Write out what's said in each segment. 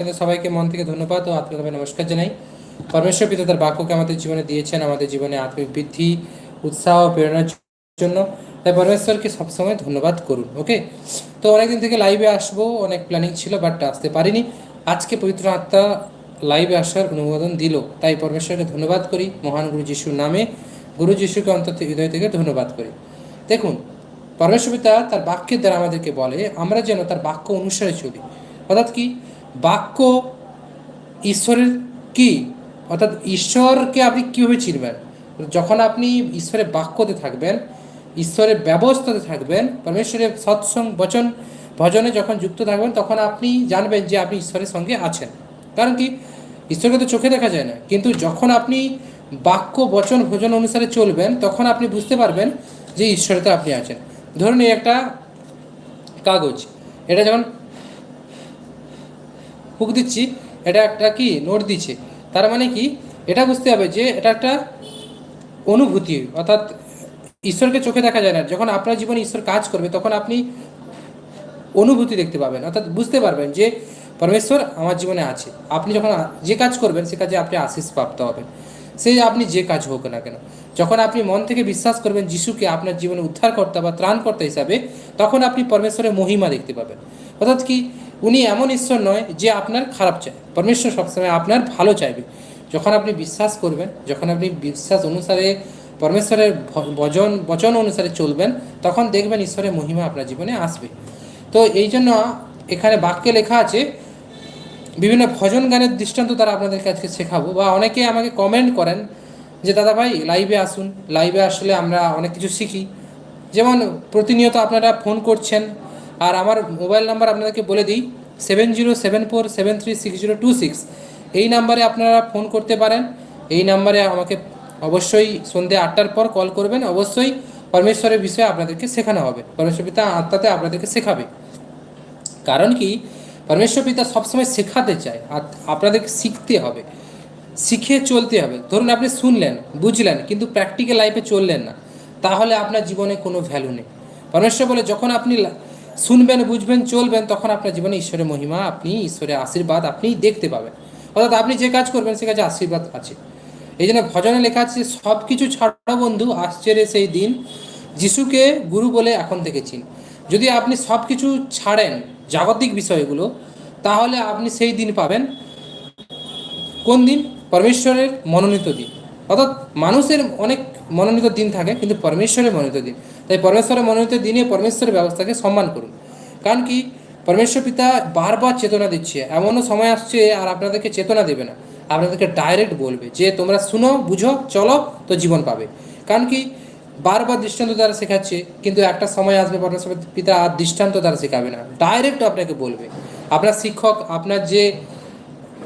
আপনাদের সবাইকে মন থেকে ধন্যবাদ ও আত্মীয়ভাবে নমস্কার জানাই। পরমেশ্বর পিতা তার বাক্যকে আমাদের জীবনে দিয়েছেন, আমাদের জীবনে আত্মিক বৃদ্ধি, উৎসাহ প্রেরণার জন্য। তাই পরমেশ্বরকে সবসময় ধন্যবাদ করুন ওকে তো অনেকদিন থেকে লাইভে আসব, অনেক প্ল্যানিং ছিল বাট আসতে পারিনি। আজকে পবিত্র আত্মা লাইভে আসার অনুমোদন দিল। তাই পরমেশ্বরকে ধন্যবাদ করি, মহান গুরু যিশুর নামে। গুরু যিশুকে অন্তত হৃদয় থেকে ধন্যবাদ করি। দেখুন, পরমেশ্বর পিতা তার বাক্যের দ্বারা আমাদেরকে বলে, আমরা যেন তার বাক্য অনুসারে চলি। অর্থাৎ কি? বাক্য ঈশ্বরের কি? অর্থাৎ ঈশ্বরকে আপনি কীভাবে চিনবেন? যখন আপনি ঈশ্বরের বাক্যতে থাকবেন, ঈশ্বরের ব্যবস্থাতে থাকবেন, পরমেশ্বরের সৎসং বচন, ভজনে যখন যুক্ত থাকবেন, তখন আপনি জানবেন যে আপনি ঈশ্বরের সঙ্গে আছেন। কারণ কি? ঈশ্বরকে তো চোখে দেখা যায় না। কিন্তু যখন আপনি বাক্য, বচন, ভোজন অনুসারে চলবেন, তখন আপনি বুঝতে পারবেন যে ঈশ্বরেতে আপনি আছেন। ধরুন এই একটা কাগজ। এটা যখন হুক দিচ্ছি, এটা একটা কি নোট দিচ্ছে। তার মানে কি? এটা বুঝতে হবে যে এটা একটা অনুভূতি, অর্থাৎ ঈশ্বরকে চোখে দেখা যায় না। যখন আপনার জীবনে ঈশ্বর কাজ করবে, তখন আপনি অনুভূতি দেখতে পাবেন। অর্থাৎ বুঝতে পারবেন যে পরমেশ্বর আমার জীবনে আছে। আপনি যখন যে কাজ করবেন, সে কাজে আপনি আশিস প্রাপ্ত হবেন। সে আপনি যে কাজ হোক না কেন। যখন আপনি মন থেকে বিশ্বাস করবেন যিশুকে আপনার জীবনে উদ্ধারকর্তা বা ত্রাণকর্তা হিসাবে, তখন আপনি পরমেশ্বরের মহিমা দেখতে পাবেন। অর্থাৎ কি? উনি এমন ঈশ্বর নয় যে আপনার খারাপ চায়। পরমেশ্বর সবসময় আপনার ভালো চাইবে। যখন আপনি বিশ্বাস করবেন, যখন আপনি বিশ্বাস অনুসারে পরমেশ্বরের ভজন বচন অনুসারে চলবেন, তখন দেখবেন ঈশ্বরের মহিমা আপনার জীবনে আসবে। তো এই জন্য এখানে বাক্যে লেখা আছে, বিভিন্ন ভজন গানের দৃষ্টান্ত তারা আপনাদেরকে আজকে শেখাবো বা অনেকে আমাকে কমেন্ট করেন যে, দাদা ভাই লাইভে আসুন। লাইভে আসলে আমরা অনেক কিছু শিখি। যেমন প্রতিনিয়ত আপনারা ফোন করছেন আর আমার মোবাইল নাম্বার আপনাদেরকে বলে দিই seven zero seven four seven three six zero two six এই নাম্বারে আপনারা ফোন করতে পারেন। এই নাম্বারে আমাকে অবশ্যই সন্ধ্যে আটটার পর কল করবেন। অবশ্যই পরমেশ্বরের বিষয়ে আপনাদেরকে শেখানো হবে। পরমেশ্বর পিতা আত্মাতে আপনাদেরকে শেখাবে। কারণ কি? পরমেশ্বর পিতা সবসময় শেখাতে চায়। আর আপনাদেরকে শিখতে হবে। শিখে চলতে হবে। ধরুন আপনি শুনলেন, বুঝলেন, কিন্তু প্র্যাকটিক্যাল লাইফে চললেন না। তাহলে আপনার জীবনে কোনো ভ্যালু নেই। পরমেশ্বর বলে, যখন আপনি শুনবেন, বুঝবেন, চলবেন, তখন আপনার জীবনে ঈশ্বরের মহিমা, আপনি ঈশ্বরের আশীর্বাদ আপনি দেখতে পাবেন। অর্থাৎ আপনি যে কাজ করবেন, সে কাজে আশীর্বাদ আছে। এই জন্য ভজনে লেখা আছে সব কিছু ছাড়া বন্ধু রে সেই দিন, যিশুকে গুরু বলে এখন থেকে চিন। যদি আপনি সব কিছু ছাড়েন, জাগতিক বিষয়গুলো, তাহলে আপনি সেই দিন পাবেন। কোন দিন? পরমেশ্বরের মনোনীত দিন। অর্থাৎ মানুষের অনেক মনোনীত দিন থাকে, কিন্তু পরমেশ্বরের মনোনীত দিন। তাই পরমেশ্বরের মনোনীত দিনে পরমেশ্বরের ব্যবস্থাকে সম্মান করুন। কারণ কি? পরমেশ্বর পিতা বারবার চেতনা দিচ্ছে। এমনও সময় আসছে আর আপনাদেরকে চেতনা দেবে না। আপনাদেরকে ডাইরেক্ট বলবে যে, তোমরা শুনো, বুঝো, চলো, তো জীবন পাবে। কারণ কি? বারবার দৃষ্টান্ত দ্বারা শেখাচ্ছে, কিন্তু একটা সময় আসবে পরমেশ্বর পিতা আর দৃষ্টান্ত দ্বারা শেখাবে না। ডাইরেক্ট আপনাকে বলবে। আপনার শিক্ষক, আপনার যে,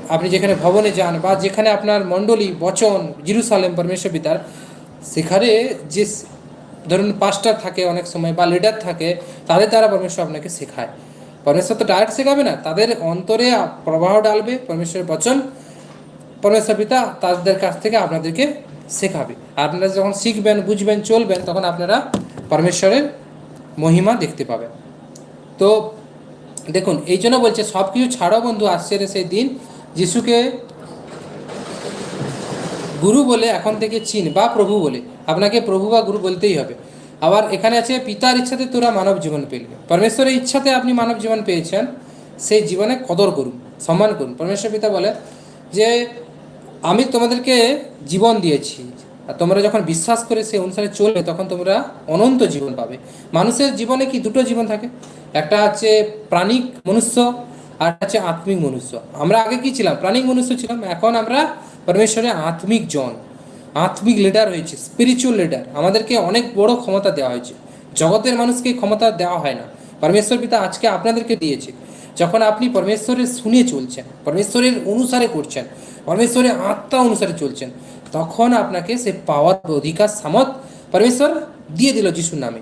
আপনি যেখানে ভবনে যান বা যেখানে আপনার মণ্ডলী, বচন জিরুসালেম পরমেশ্বর পিতার, সেখানে যে ধরুন পাস্টার থাকে অনেক সময় বা লিডার থাকে তাদের দ্বারা পরমেশ্বর আপনাকে শেখায়। পরমেশ্বর তো ডাইরেক্ট শেখাবে না, তাদের অন্তরে প্রবাহ ডালবে পরমেশ্বরের বচন, পরমেশ্বর পিতা তাদের কাছ থেকে আপনাদেরকে শেখাবে। আপনারা যখন শিখবেন, বুঝবেন, চলবেন, তখন আপনারা পরমেশ্বরের মহিমা দেখতে পাবেন। তো দেখুন, এই জন্য বলছে সব কিছু ছাড়াও বন্ধু আসছে সেই দিন যিশুকে গুরু বলে এখন থেকে চিন বা প্রভু বলে। আপনাকে প্রভু বা গুরু বলতেই হবে। আবার এখানে আছে, পিতার ইচ্ছাতে তোরা মানব জীবন পেলি। পরমেশ্বরের ইচ্ছাতে আপনি মানব জীবন পেয়েছেন, সেই জীবনে কদর করুন, সম্মান করুন। পরমেশ্বর পিতা বলে যে, আমি তোমাদেরকে জীবন দিয়েছি। আর তোমরা যখন বিশ্বাস করে সেই অনুসারে চলবে, তখন তোমরা অনন্ত জীবন পাবে। মানুষের জীবনে কি দুটো জীবন থাকে? একটা হচ্ছে প্রাণিক মনুষ্য, আর হচ্ছে আত্মিক মনুষ্য। আমরা আগে কি ছিলাম? প্রাণিক মনুষ্য ছিলাম, এখন আমরা পরমেশ্বরের আত্মিক জন। আত্মিক লিডার হয়েছে স্পিরিচুয়াল লিডার আমাদেরকে অনেক বড় ক্ষমতা দেওয়া হয়েছে। জগতের মানুষকে ক্ষমতা দেওয়া হয় না। পরমেশ্বর পিতা আজকে আপনাদেরকে দিয়েছে। যখন আপনি পরমেশ্বরের শুনে চলছেন, পরমেশ্বরের অনুসারে করছেন, পরমেশ্বরের আত্মা অনুসারে চলছেন, তখন আপনাকে সে পাওয়ার অধিকার সামত পরমেশ্বর দিয়ে দিল যিশুর নামে।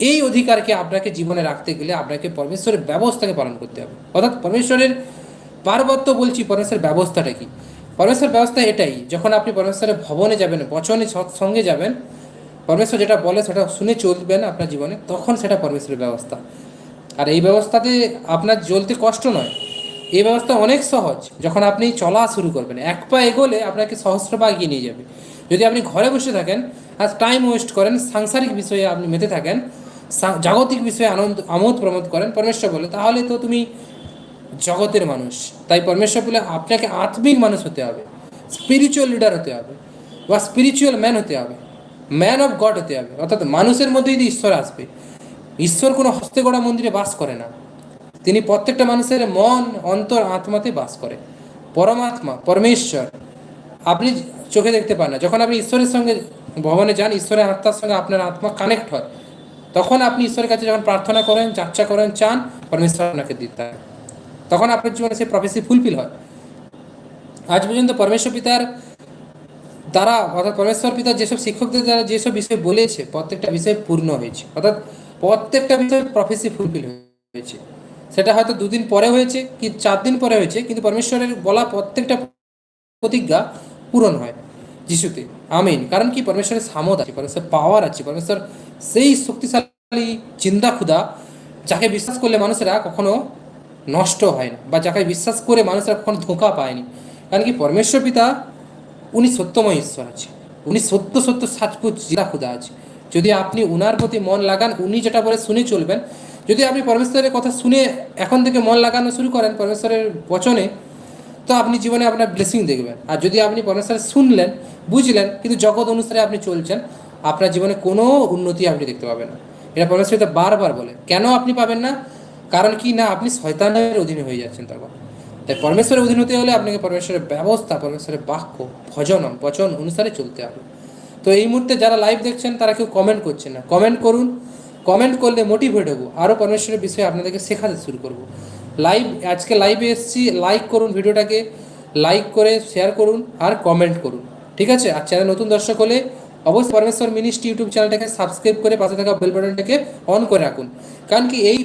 এই অধিকারকে আপনাকে জীবনে রাখতে গেলে আপনাকে পরমেশ্বরের ব্যবস্থাকে পালন করতে হবে। অর্থাৎ পরমেশ্বরের পার্বত্য বলছি, পরমেশ্বরের ব্যবস্থাটা কি? পরমেশ্বর ব্যবস্থা এটাই, যখন আপনি পরমেশ্বরের ভবনে যাবেন, বচনে সঙ্গে যাবেন, পরমেশ্বর যেটা বলে সেটা শুনে চলবেন আপনার জীবনে, তখন সেটা পরমেশ্বরের ব্যবস্থা। আর এই ব্যবস্থাতে আপনার জ্বলতে কষ্ট নয়। এই ব্যবস্থা অনেক সহজ, যখন আপনি চলা শুরু করবেন, এক পা এগোলে আপনাকে সহস্র পা এগিয়ে নিয়ে যাবে। যদি আপনি ঘরে বসে থাকেন, আর টাইম ওয়েস্ট করেন, সাংসারিক বিষয়ে আপনি মেতে থাকেন জাগতিক বিষয়ে আনন্দ, আমোদ প্রমোদ করেন, পরমেশ্বর বলে, তাহলে তো তুমি জগতের মানুষ। তাই পরমেশ্বর বলে আপনাকে আত্মিক মানুষ হতে হবে স্পিরিচুয়াল লিডার হতে হবে বা স্পিরিচুয়াল ম্যান হতে হবে ম্যান অফ গড হতে হবে। অর্থাৎ মানুষের মধ্যেই দিয়ে ঈশ্বর আসবে, ঈশ্বর কোনো হস্তে গড়া মন্দিরে বাস করে না। তিনি প্রত্যেকটা মানুষের মন, অন্তর, আত্মাতে বাস করে। পরমাত্মা, পরমেশ্বর, আপনি চোখে দেখতে পান না। যখন আপনি ঈশ্বরের সঙ্গে ভবনে যান, ঈশ্বরের আত্মার সঙ্গে আপনার আত্মা কানেক্ট হয়। তখন আপনি ঈশ্বরের কাছে যখন প্রার্থনা করেন, যাত্রা করেন, চান, পরমেশ্বর আপনাকে দিতে হয় তখন আপনার জীবনে সেই প্রফেসি ফুলফিল হয়। আজ পর্যন্ত পরমেশ্বর পিতার দ্বারা, অর্থাৎ পরমেশ্বর পিতা যেসব শিক্ষকদের দ্বারা যেসব বিষয় বলেছে, প্রত্যেকটা বিষয় পূর্ণ হয়েছে। অর্থাৎ প্রত্যেকটা বিষয় প্রফেসি ফুলফিল হয়েছে। সেটা হয়তো দুদিন পরে হয়েছে কি চার দিন পরে হয়েছে, কিন্তু পরমেশ্বরের বলা প্রত্যেকটা প্রতিজ্ঞা পূরণ হয় যিশুতে। আমিন। কারণ কি? পরমেশ্বরের সামদ আছে পরমেশ্বর পাওয়ার আছে। পরমেশ্বর সেই শক্তিশালী চিন্তা ক্ষুদা যাকে বিশ্বাস করলে মানুষেরা কখনো নষ্ট হয় না। বা যাকে বিশ্বাস করে মানুষরা কখনো ধোঁকা পায়নি। কারণ কি পরমেশ্বর পিতা, উনি সত্যময় ঈশ্বর আছে উনি সত্য সত্য সাজপুত জিরা খুদা আছে। যদি আপনি উনার প্রতি মন লাগান, উনি যেটা বলে শুনে চলবেন। যদি আপনি পরমেশ্বরের কথা শুনে এখন থেকে মন লাগানো শুরু করেন পরমেশ্বরের বচনে, তো আপনি জীবনে আপনার ব্লেসিং দেখবেন। আর যদি আপনি পরমেশ্বরের শুনলেন, বুঝলেন, কিন্তু জগৎ অনুসারে আপনি চলছেন, আপনার জীবনে কোনো উন্নতি আপনি দেখতে পাবেন না। এটা পরমেশ্বর বারবার বলে, কেন আপনি পাবেন না? কারণ কি না, আপনি শয়তানের অধীনে হয়ে যাচ্ছেন তখন তাই পরমেশ্বরের অধীন হতে হলে আপনাকে পরমেশ্বরের ব্যবস্থা, পরমেশ্বরের বাক্য, ভজনম, বচন অনুসারে চলতে হবে। তো এই মুহূর্তে যারা লাইভ দেখছেন, তারা কেউ কমেন্ট করছেন না। কমেন্ট করুন কমেন্ট করলে মোটিভেট হব। আরও পরমেশ্বরের বিষয়ে আপনাদেরকে শেখাতে শুরু করব। লাইভ আজকে লাইভে এসেছি লাইক করুন ভিডিওটাকে লাইক করে শেয়ার করুন আর কমেন্ট করুন। ঠিক আছে? আর চ্যানেল নতুন দর্শক হলে অবশ্যই পরমেশ্বর মিনিস্ট্রি ইউটিউব চ্যানেলটাকে সাবস্ক্রাইব করে পাশে থাকা বেল বাটনটাকে অন করে রাখুন। কারণ কি এই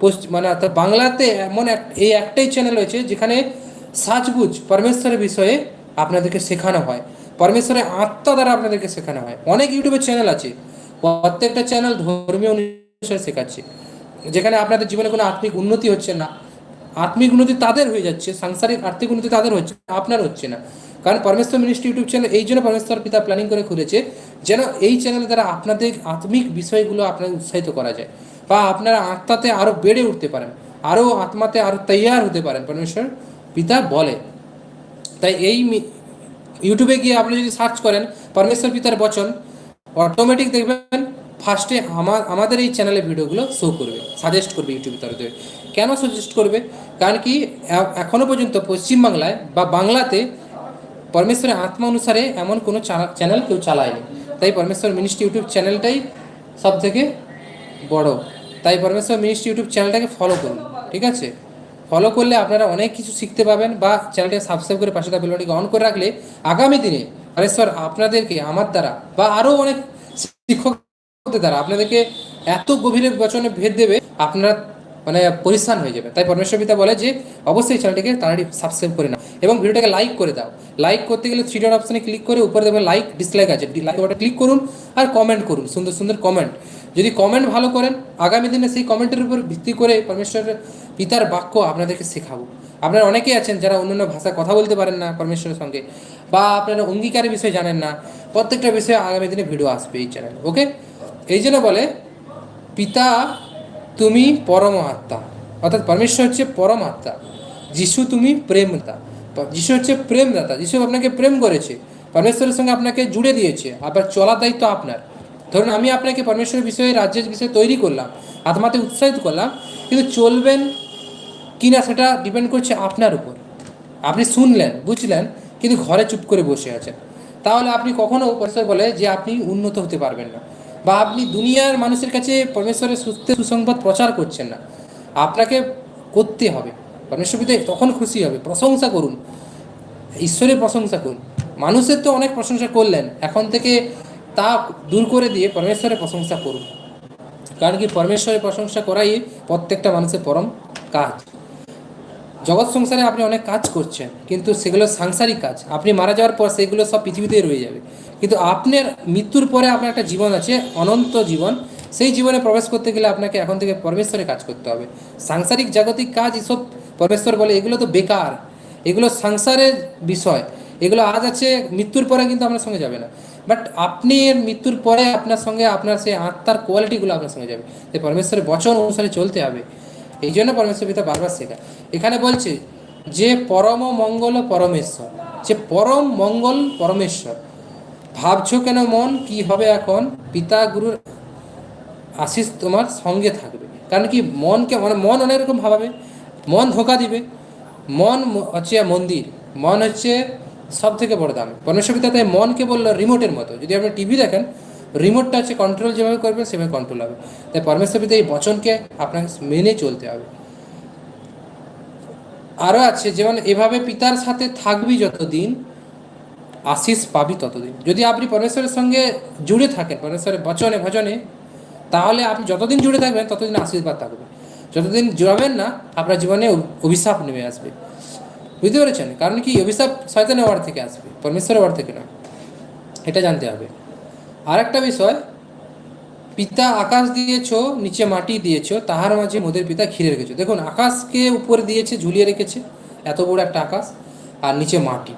পশ্চ মানে অর্থাৎ বাংলাতে এমন এক এই একটাই চ্যানেল রয়েছে যেখানে সাজবুজ পরমেশ্বরের বিষয়ে আপনাদেরকে শেখানো হয়। পরমেশ্বরের আত্মা দ্বারা আপনাদেরকে শেখানো হয়। অনেক ইউটিউবের চ্যানেল আছে। প্রত্যেকটা চ্যানেল ধর্মীয় অনুসারে শেখাচ্ছে। যেখানে আপনাদের জীবনে কোনো আত্মিক উন্নতি হচ্ছে না। আত্মিক উন্নতি তাদের হয়ে যাচ্ছে, সাংসারিক আর্থিক উন্নতি তাদের হচ্ছে আপনার হচ্ছে না। কারণ পরমেশ্বর মিনিস্ট্রি ইউটিউব চ্যানেল এই জন্য পরমেশ্বর পিতা প্ল্যানিং করে খুলেছে, যেন এই চ্যানেল দ্বারা আপনাদের আত্মিক বিষয়গুলো আপনাদের উৎসাহিত করা যায়। বা আপনারা আত্মাতে আরও বেড়ে উঠতে পারেন আরও আত্মাতে আরও তৈয়ার হতে পারেন, পরমেশ্বর পিতা বলে। তাই এই ইউটিউবে গিয়ে আপনি যদি সার্চ করেন পরমেশ্বর পিতার বচন অটোমেটিক দেখবেন ফার্স্টে আমার আমাদের এই চ্যানেলে ভিডিওগুলো শো করবে সাজেস্ট করবে ইউটিউবে তরফে কেন সাজেস্ট করবে? কারণ কি, এ- এখনও পর্যন্ত পশ্চিমবাংলায় বা বাংলাতে পরমেশ্বরের আত্মা অনুসারে এমন কোনো চ্যানেল কেউ চালায়নি। তাই পরমেশ্বর মিনিস্ট্রি ইউটিউব চ্যানেলটাই সব থেকে বড়। তাই পরমেশ্বর মিনিস্ট্রি ইউটিউব চ্যানেলটাকে ফলো করুন, ঠিক আছে? ফলো করলে আপনারা অনেক কিছু শিখতে পাবেন বা চ্যানেলটাকে সাবস্ক্রাইব করে পাশে বেলটিকে অন করে রাখলে আগামী দিনে পরমেশ্বর আপনাদেরকে, আমার দ্বারা বা আরও অনেক শিক্ষকদের দ্বারা আপনাদেরকে এত গভীরে বচনে ভেদ দেবে, আপনারা মানে পরিস্থান হয়ে যাবে তাই পরমেশ্বর পিতা বলে যে, অবশ্যই চ্যানেলটিকে তাড়াতাড়ি সাবস্ক্রাইব করে নাও এবং ভিডিওটাকে লাইক করে দাও। লাইক করতে গেলে থ্রি ডট অপশনে ক্লিক করে উপরে দেখবেন লাইক ডিসলাইক আছে। লাইক বাটনে ক্লিক করুন আর কমেন্ট করুন। সুন্দর সুন্দর কমেন্ট যদি কমেন্ট ভালো করেন, আগামী দিনে সেই কমেন্টের উপর ভিত্তি করে পরমেশ্বরের পিতার বাক্য আপনাদেরকে শেখাবো। আপনারা অনেকেই আছেন যারা অন্যান্য ভাষায় কথা বলতে পারেন না পরমেশ্বরের সঙ্গে, বা আপনারা অঙ্গীকারের বিষয়ে জানেন না, প্রত্যেকটা বিষয়ে আগামী দিনে ভিডিও আসবে এই চ্যানেল ওকে এই জন্য বলে, পিতা তুমি পরম আত্মা অর্থাৎ পরমেশ্বর হচ্ছে পরম আত্মা যিশু তুমি প্রেমদাতা যিশু হচ্ছে প্রেমদাতা, যিশু আপনাকে প্রেম করেছে, পরমেশ্বরের সঙ্গে আপনাকে জুড়ে দিয়েছে, আবার চলার দায়িত্ব আপনার। ধরুন আমি আপনাকে পরমেশ্বরের বিষয়ে, রাজ্যের বিষয়ে তৈরি করলাম, আত্মাতে উৎসাহিত করলাম, কিন্তু চলবেন কি না সেটা ডিপেন্ড করছে আপনার উপর। আপনি শুনলেন, বুঝলেন, কিন্তু ঘরে চুপ করে বসে আছেন। তাহলে আপনি কখনো পরমেশ্বর বলে যে আপনি উন্নত হতে পারবেন না, বা আপনি দুনিয়ার মানুষের কাছে পরমেশ্বরের সুস্থ সুসংবাদ প্রচার করছেন না। আপনাকে করতে হবে। পরমেশ্বর পিতা তখন খুশি হবে। প্রশংসা করুন। ঈশ্বরের প্রশংসা করুন। মানুষের তো অনেক প্রশংসা করলেন। এখন থেকে তা দূর করে দিয়ে পরমেশ্বরের প্রশংসা করুন। কারণ কি পরমেশ্বরের প্রশংসা করাই প্রত্যেকটা মানুষের পরম কাজ। জগৎ সংসারে আপনি অনেক কাজ করছেন, কিন্তু সেগুলো সাংসারিক কাজ। আপনি মারা যাওয়ার পর সেগুলো সব পৃথিবীতেই রয়ে যাবে। কিন্তু আপনার মৃত্যুর পরে আপনার একটা জীবন আছে, অনন্ত জীবন। সেই জীবনে প্রবেশ করতে গেলে আপনাকে এখন থেকে পরমেশ্বরে কাজ করতে হবে। সাংসারিক জাগতিক কাজ এসব পরমেশ্বর বলে, এগুলো তো বেকার। এগুলো সংসারের বিষয়। এগুলো আজ আছে, মৃত্যুর পরে কিন্তু আপনার সঙ্গে যাবে না। বাট আপনি এর মৃত্যুর পরে আপনার সঙ্গে আপনার সেই আত্মার কোয়ালিটিগুলো আপনার সঙ্গে যাবে। তাই পরমেশ্বরের বচন অনুসারে চলতে হবে। এই জন্য পরমেশ্বর পিতা বারবার শেখা এখানে বলছে, যে পরম মঙ্গল পরমেশ্বর, যে পরম মঙ্গল পরমেশ্বর, ভাবছ কেন মন? কি হবে এখন? পিতা গুরুর আশিস তোমার সঙ্গে থাকবে। কারণ কি মনকে মানে মন অনেক রকম ভাবাবে। মন ধোকা দিবে। মন হচ্ছে মন্দির। মন হচ্ছে সব থেকে বড় দাম। পরমেশ্বর পিতা তাই মনকে বলল রিমোটের মতো। যদি আপনি টিভি দেখেন রিমোটটা হচ্ছে কন্ট্রোল যেভাবে করবেন, সেভাবে কন্ট্রোল হবে। তাই পরমেশ্বর পিতা এই বচনকে আপনাকে মেনে চলতে হবে। আরও আছে, যেমন, এভাবে পিতার সাথে থাকবি যতদিন আশিস পাবি ততদিন। যদি আপনি পরমেশ্বরের সঙ্গে জুড়ে থাকেন, পরমেশ্বরের বচনে, ভজনে, তাহলে আপনি যতদিন জুড়ে থাকবেন, ততদিন আশীর্বাদ থাকবে। যতদিন জুড়াবেন না, আপনার জীবনে অভিশাপ নেমে আসবে। বুঝতে পেরেছেন? কারণ কি, অভিশাপ শয়তানের ওয়ার থেকে আসবে, পরমেশ্বরের ওয়ার থেকে না। এটা জানতে হবে। আর একটা বিষয়, পিতা আকাশ দিয়েছ, নিচে মাটি দিয়েছ, তাহার মাঝে মোদের পিতা ঘিরে রেখেছো। দেখুন, আকাশকে উপরে দিয়েছে, ঝুলিয়ে রেখেছে, এত বড় একটা আকাশ, আর নিচে মাটি।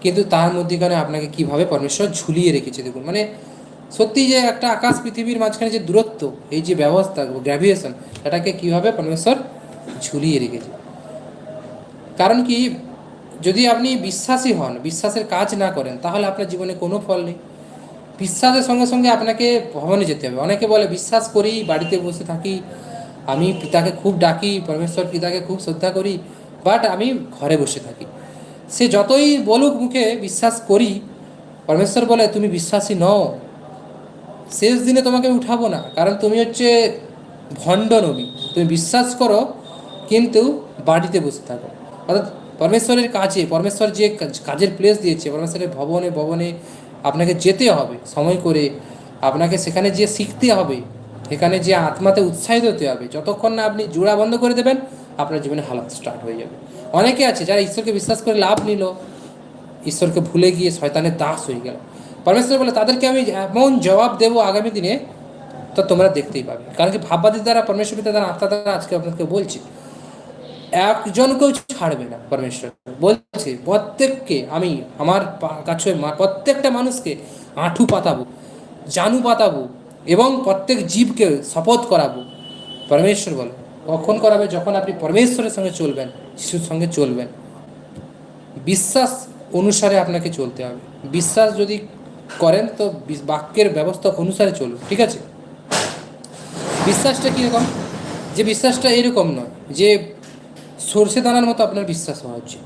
কিন্তু তার মধ্যেখানে আপনাকে কীভাবে পরমেশ্বর ঝুলিয়ে রেখেছে, দেখুন। মানে সত্যি যে একটা আকাশ পৃথিবীর মাঝখানে যে দূরত্ব, এই যে ব্যবস্থা গ্র্যাভিয়েশন এটাকে কীভাবে পরমেশ্বর ঝুলিয়ে রেখেছে? কারণ কি, যদি আপনি বিশ্বাসী হন, বিশ্বাসের কাজ না করেন, তাহলে আপনার জীবনে কোনো ফল নেই। বিশ্বাসের সঙ্গে সঙ্গে আপনাকে ভবনে যেতে হবে। অনেকে বলে, বিশ্বাস করি, বাড়িতে বসে থাকি, আমি পিতাকে খুব ডাকি, পরমেশ্বর পিতাকে খুব শ্রদ্ধা করি, বাট আমি ঘরে বসে থাকি। সে যতই বলুক মুখে, বিশ্বাস করি, পরমেশ্বর বলে, তুমি বিশ্বাসী নও। শেষ দিনে তোমাকে উঠাবো না। কারণ তুমি হচ্ছে ভণ্ড নবী। তুমি বিশ্বাস করো, কিন্তু বাড়িতে বসে থাকো। অর্থাৎ পরমেশ্বরের কাজে, পরমেশ্বর যে কাজের প্লেস দিয়েছে, পরমেশ্বরের ভবনে ভবনে আপনাকে যেতে হবে, সময় করে আপনাকে সেখানে যে শিখতে হবে সেখানে যে আত্মাতে উৎসাহিত হতে হবে। যতক্ষণ না আপনি জোড়া বন্ধ করে দেবেন, আপনার জীবনে হালাত স্টার্ট হয়ে যাবে। অনেকে আছে যারা ঈশ্বরকে বিশ্বাস করে লাভ নিল, ঈশ্বরকে ভুলে গিয়ে শয়তানের দাস হয়ে গেল। পরমেশ্বর বলে, তাদেরকে আমি এমন জবাব দেবো আগামী দিনে, তো তোমরা দেখতেই পাবে। কারণ কি ভাববাদীর দ্বারা পরমেশ্বর পিতা দ্বারা আত্মা দ্বারা আজকে আপনাকে বলছি একজনকেও ছাড়বে না পরমেশ্বর। বলছে, প্রত্যেককে আমি আমার কাছে প্রত্যেকটা মানুষকে আঁঠু পাতাবো, জানু পাতাবো এবং প্রত্যেক জীবকে শপথ করাবো। পরমেশ্বর বলে, কখন করাবে? যখন আপনি পরমেশ্বরের সঙ্গে চলবেন শিশুর সঙ্গে চলবেন। বিশ্বাস অনুসারে আপনাকে চলতে হবে। বিশ্বাস যদি করেন তো বাক্যের ব্যবস্থা অনুসারে চলুন, ঠিক আছে? বিশ্বাসটা কীরকম? যে বিশ্বাসটা এরকম নয় যে সর্ষে দানার মতো আপনার বিশ্বাস হওয়া উচিত।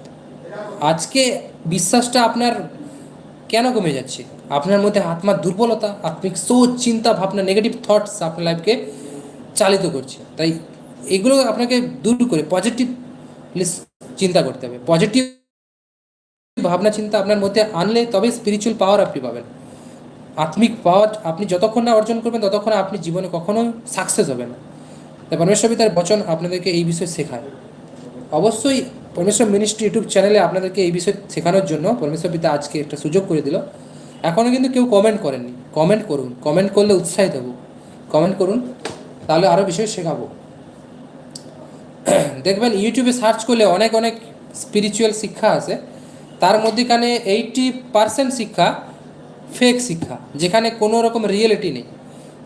আজকে বিশ্বাসটা আপনার কেন কমে যাচ্ছে? আপনার মধ্যে আত্মার দুর্বলতা, আত্মিক সোচ, চিন্তা, ভাবনা নেগেটিভ থটস আপনার লাইফকে চালিত করছে। তাই এগুলো আপনাকে দূর করে পজিটিভ চিন্তা করতে হবে। পজিটিভ ভাবনা, চিন্তা আপনার মধ্যে আনলে তবে স্পিরিচুয়াল পাওয়ার আপনি পাবেন। আত্মিক পাওয়ার আপনি যতক্ষণ না অর্জন করবেন, ততক্ষণ আপনি জীবনে কখনো সাকসেস হবেন না। তাই পরমেশ্বর পিতার বচন আপনাদেরকে এই বিষয়ে শেখায়। অবশ্যই পরমেশ্বর মিনিস্ট্রি ইউটিউব চ্যানেলে আপনাদেরকে এই বিষয় শেখানোর জন্য পরমেশ্বর পিতা আজকে একটা সুযোগ করে দিল। এখনও কিন্তু কেউ কমেন্ট করেননি। কমেন্ট করুন। কমেন্ট করলে উৎসাহিত হব। কমেন্ট করুন। তাহলে আরও বিষয় শেখাবো। দেখবেন ইউটিউবে সার্চ করলে অনেক অনেক স্পিরিচুয়াল শিক্ষা আছে। তার মধ্যেখানে এইটি পার্সেন্ট শিক্ষা ফেক শিক্ষা, যেখানে কোনো রকম রিয়েলিটি নেই।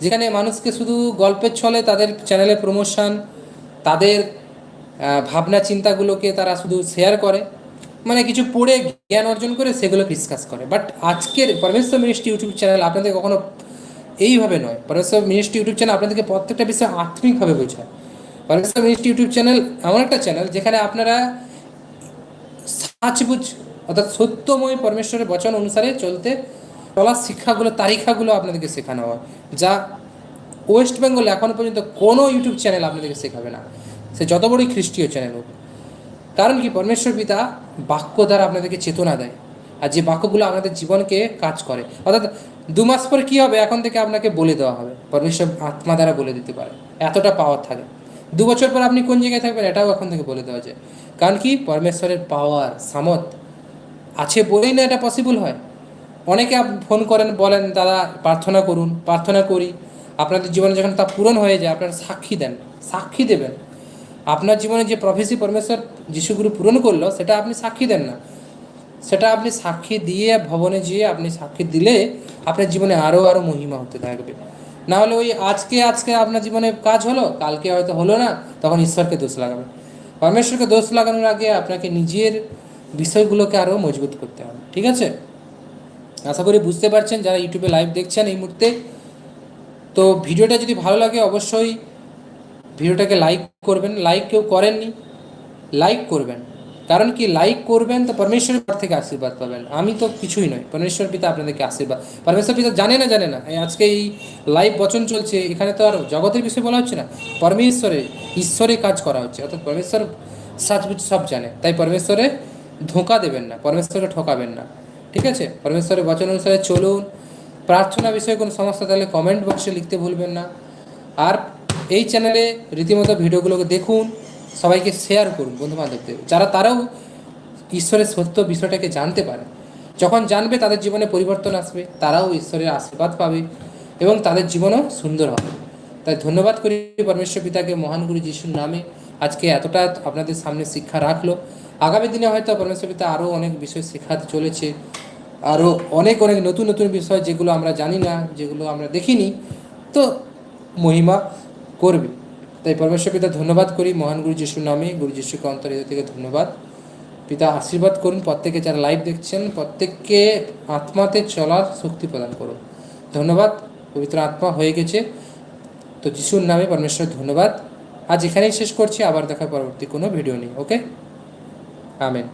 যেখানে মানুষকে শুধু গল্পের ছলে তাদের চ্যানেলে প্রমোশন তাদের ভাবনা চিন্তাগুলোকে তারা শুধু শেয়ার করে মানে কিছু পড়ে জ্ঞান অর্জন করে সেগুলো ডিসকাস করে। বাট আজকের পরমেশ্বর মিনিস্ট্রি ইউটিউব চ্যানেল আপনাদের কখনো এইভাবে নয়। পরমেশ্বর মিনিস্ট্রি ইউটিউব চ্যানেল আপনাদেরকে প্রত্যেকটা বিষয় আত্মিকভাবে বোঝায়। পরমেশ্বর মিনিস্ট্রি ইউটিউব চ্যানেল এমন একটা চ্যানেল যেখানে আপনারা সাচবুজ অর্থাৎ সত্যময় পরমেশ্বরের বচন অনুসারে চলতে চলার শিক্ষাগুলো, তারিখাগুলো আপনাদেরকে শেখানো হয়, যা ওয়েস্ট বেঙ্গলে এখনও পর্যন্ত কোনো ইউটিউব চ্যানেল আপনাদেরকে শেখাবে না। সে যত বড়ই খ্রিস্টীয় চ্যানেল হোক। কারণ কি? পরমেশ্বর পিতা বাক্য দ্বারা আপনাদেরকে চেতনা দেয়। আর যে বাক্যগুলো আপনাদের জীবনকে কাজ করে। অর্থাৎ দু মাস পর কী হবে? এখন থেকে আপনাকে বলে দেওয়া হবে। পরমেশ্বর আত্মা দ্বারা বলে দিতে পারে। এতটা পাওয়ার থাকে। দু বছর পর আপনি কোন জায়গায় থাকবেন? এটাও এখন থেকে বলে দেওয়া যায়। কারণ কি? পরমেশ্বরের পাওয়ার সামত আছে বলেই না এটা পসিবল হয়। অনেকে ফোন করেন, বলেন, দাদা, প্রার্থনা করুন, প্রার্থনা করি। আপনাদের জীবনে যখন তা পূরণ হয়ে যায়, আপনারা সাক্ষী দেন। সাক্ষী দেবেন। আপনার জীবনে যে প্রফেসি পরমেশ্বর যিশুগুরু পূরণ করল, সেটা আপনি সাক্ষী দেন না। সেটা আপনি সাক্ষী দিয়ে, ভবনে যেয়ে আপনি সাক্ষী দিলে আপনার জীবনে আরও আরও মহিমা হতে থাকবে। না হলে ওই আজকে আজকে আপনার জীবনে কাজ হলো, কালকে হয়তো হলো না, তখন ঈশ্বরকে দোষ লাগাবে পরমেশ্বরকে দোষ লাগানোর আগে আপনাকে নিজের বিষয়গুলোকে আরও মজবুত করতে হবে, ঠিক আছে? আশা করি বুঝতে পারছেন, যারা ইউটিউবে লাইভ দেখছেন এই মুহূর্তে। তো ভিডিওটা যদি ভালো লাগে, অবশ্যই ভিডিওটাকে লাইক করবেন। লাইক কেউ করেননি লাইক করবেন। কারণ কি লাইক করবেন তো পরমেশ্বরের পর থেকে আশীর্বাদ পাবেন। আমি তো কিছুই নয় পরমেশ্বর পিতা আপনাদেরকে আশীর্বাদ। পরমেশ্বর পিতা জানে না জানে না। আজকে এই লাইভ বচন চলছে, এখানে তো আর জগতের বিষয়ে বলা হচ্ছে না। পরমেশ্বরে, ঈশ্বরে কাজ করা হচ্ছে। অর্থাৎ পরমেশ্বর সাজবুজ সব জানে। তাই পরমেশ্বরে ধোঁকা দেবেন না। পরমেশ্বরকে ঠকাবেন না। ঠিক আছে? পরমেশ্বরের বচন অনুসারে চলুন। প্রার্থনা বিষয়ে কোনো সমস্যা তাহলে কমেন্ট বক্সে লিখতে ভুলবেন না। আর এই চ্যানেলে রীতিমতো ভিডিওগুলোকে দেখুন, সবাইকে শেয়ার করুন বন্ধু বান্ধবদের যারা তারাও ঈশ্বরের সত্য বিষয়টাকে জানতে পারে। যখন জানবে তাদের জীবনে পরিবর্তন আসবে, তারাও ঈশ্বরের আশীর্বাদ পাবে এবং তাদের জীবনও সুন্দর হবে। তাই ধন্যবাদ করি পরমেশ্বর পিতাকে, মহান গুরু যিশুর নামে। আজকে এতটা আপনাদের সামনে শিক্ষা রাখল। আগামী দিনে হয়তো পরমেশ্বর পিতা আরও অনেক বিষয় শেখাতে চলেছে। আরও অনেক অনেক নতুন নতুন বিষয় যেগুলো আমরা জানি না, যেগুলো আমরা দেখিনি। তো মহিমা করবে। তাই পরমেশ্বর পিতা ধন্যবাদ করি। মহান গুরু যিশুর নামে গুরু যিশুকে অন্তর থেকে ধন্যবাদ। পিতা আশীর্বাদ করুন। প্রত্যেকে যারা লাইভ দেখছেন, প্রত্যেককে আত্মাতে চলার শক্তি প্রদান করুন। ধন্যবাদ। পবিত্র আত্মা হয়ে গেছে। তো যিশুর নামে পরমেশ্বর ধন্যবাদ। আজ এখানেই শেষ করছি। আবার দেখা পরবর্তী কোনো ভিডিও নেই ওকে আমেন